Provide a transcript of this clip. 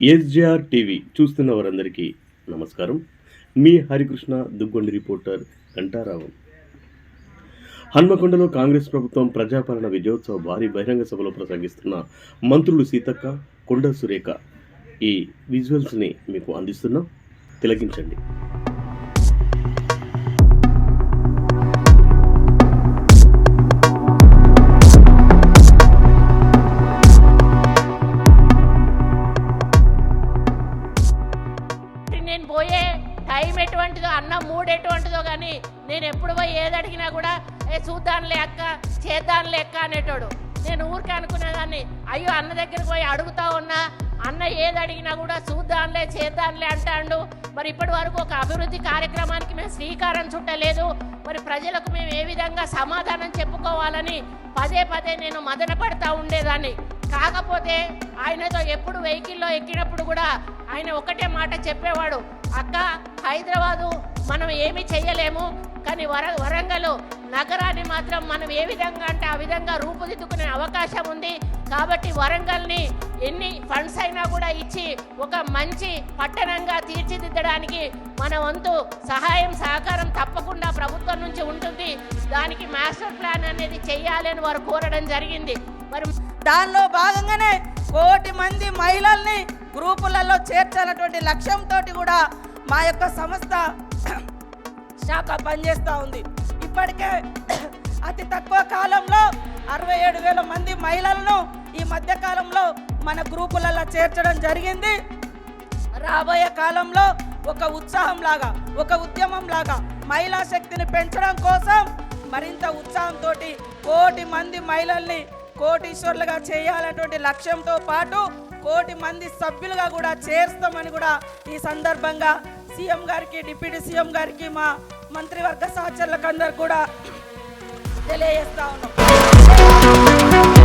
SJR TV చూస్తున్న వారందరికీ నమస్కారం. మీ హరికృష్ణ దుగ్గొండి రిపోర్టర్ గంటారావు హన్మకొండలో కాంగ్రెస్ ప్రభుత్వం ప్రజాపాలన విజయోత్సవ భారీ బహిరంగ సభలో ప్రసంగిస్తున్న మంత్రులు సీతక్క కొండ సురేఖ ఈ విజువల్స్ని మీకు అందిస్తున్నాం. తిలకించండి. టైం ఎటువంటిదో అన్న మూడు ఎటువంటిదో కానీ నేను ఎప్పుడు పోయి ఏది అడిగినా కూడా ఏ చూద్దాంలే అక్క చేద్దాంలే అక్క అనేటోడు. నేను ఊరికే అనుకునేదాన్ని అయ్యో అన్న దగ్గరికి పోయి అడుగుతా ఉన్నా అన్న ఏది అడిగినా కూడా చూద్దాంలే చేద్దాంలే అంటాడు. మరి ఇప్పటి వరకు ఒక అభివృద్ధి కార్యక్రమానికి మేము శ్రీకారం చుట్టలేదు. మరి ప్రజలకు మేము ఏ విధంగా సమాధానం చెప్పుకోవాలని పదే పదే నేను మదన పడతా ఉండేదాన్ని. కాకపోతే ఆయనతో ఎప్పుడు వెహికల్లో ఎక్కినప్పుడు కూడా ఆయన ఒకటే మాట చెప్పేవాడు అక్క హైదరాబాదు మనం ఏమి చేయలేము కానీ వర వరంగల్ నగరాన్ని మాత్రం మనం ఏ విధంగా అంటే ఆ విధంగా రూపుదిద్దుకునే అవకాశం ఉంది. కాబట్టి వరంగల్ని ఎన్ని ఫండ్స్ అయినా కూడా ఇచ్చి ఒక మంచి పట్టణంగా తీర్చిదిద్దడానికి మన వంతు సహాయం సహకారం తప్పకుండా ప్రభుత్వం నుంచి ఉంటుంది. దానికి మాస్టర్ ప్లాన్ అనేది చేయాలని వారు కోరడం జరిగింది. మరి దానిలో భాగంగానే కోటి మంది మహిళల్ని గ్రూపులలో చేర్చాలన్నటువంటి లక్ష్యంతో కూడా మా యొక్క సంస్థ శాఖ పనిచేస్తూ ఉంది. ఇప్పటికే అతి తక్కువ కాలంలో అరవై ఏడు వేల మంది మహిళలను ఈ మధ్య కాలంలో మన గ్రూపులలో చేర్చడం జరిగింది. రాబోయే కాలంలో ఒక ఉత్సాహం లాగా ఒక ఉద్యమం లాగా మహిళా శక్తిని పెంచడం కోసం మరింత ఉత్సాహంతో కోటి మంది మహిళల్ని కోటీశ్వర్లుగా చేయాలన్నటువంటి లక్ష్యంతో పాటు కోటి మంది సభ్యులుగా కూడా చేరుస్తామని కూడా ఈ సందర్భంగా సీఎం గారికి డిప్యూటీ సీఎం గారికి మా మంత్రివర్గ సహచరులకు అందరు కూడా తెలియజేస్తా ఉన్నాం.